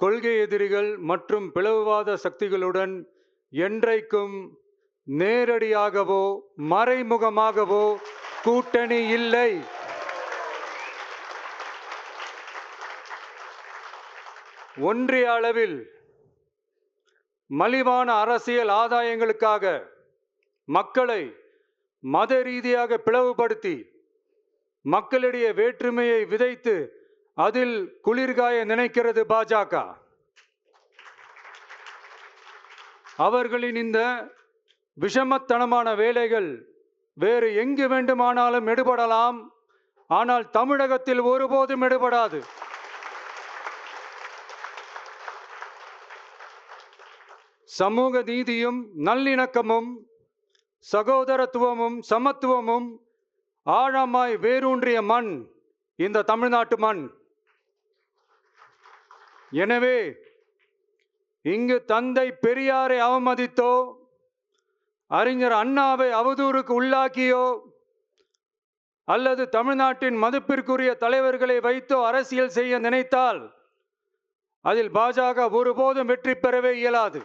கொள்கை எதிரிகள் மற்றும் பிளவுவாத சக்திகளுடன் என்றைக்கும் நேரடியாகவோ மறைமுகமாகவோ கூட்டணி இல்லை. ஒன்றிய அளவில் மலிவான அரசியல் ஆதாயங்களுக்காக மக்களை மத ரீதியாக பிளவுபடுத்தி மக்களிடையே வேற்றுமையை விதைத்து அதில் குளிர்காய நினைக்கிறது பாஜக. அவர்களின் இந்த விஷமத்தனமான வேலைகள் வேறு எங்கு வேண்டுமானாலும் எடுபடலாம். ஆனால் தமிழகத்தில் ஒருபோதும் எடுபடாது. சமூக நீதியும் நல்லிணக்கமும் சகோதரத்துவமும் சமத்துவமும் ஆழமாய் வேரூன்றிய மண் இந்த தமிழ்நாட்டு மண். எனவே இங்கு தந்தை பெரியாரை அவமதித்தோ அறிஞர் அண்ணாவை அவதூறுக்கு உள்ளாக்கியோ அல்லது தமிழ்நாட்டின் மதிப்பிற்குரிய தலைவர்களை வைத்தோ அரசியல் செய்ய நினைத்தால் அதில் பாஜக ஒருபோதும் வெற்றி பெறவே இயலாது.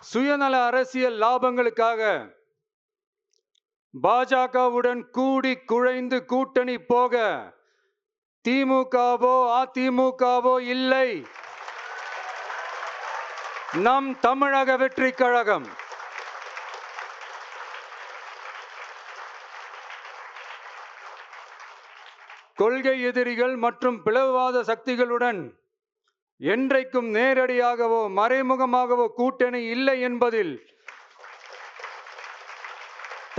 சுயநல அரசியல் லாபங்களுக்காக பாஜகவுடன் கூடி குழைந்து கூட்டணி போக திமுகவோ அதிமுகவோ இல்லை. நம் தமிழக வெற்றி கழகம். கொள்கை எதிரிகள் மற்றும் பிளவுவாத சக்திகளுடன் என்றைக்கும் நேரடியாகவோ மறைமுகமாகவோ கூட்டணி இல்லை என்பதில்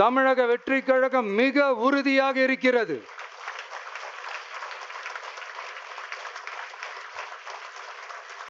தமிழக வெற்றி கழகம் மிக உறுதியாக இருக்கிறது.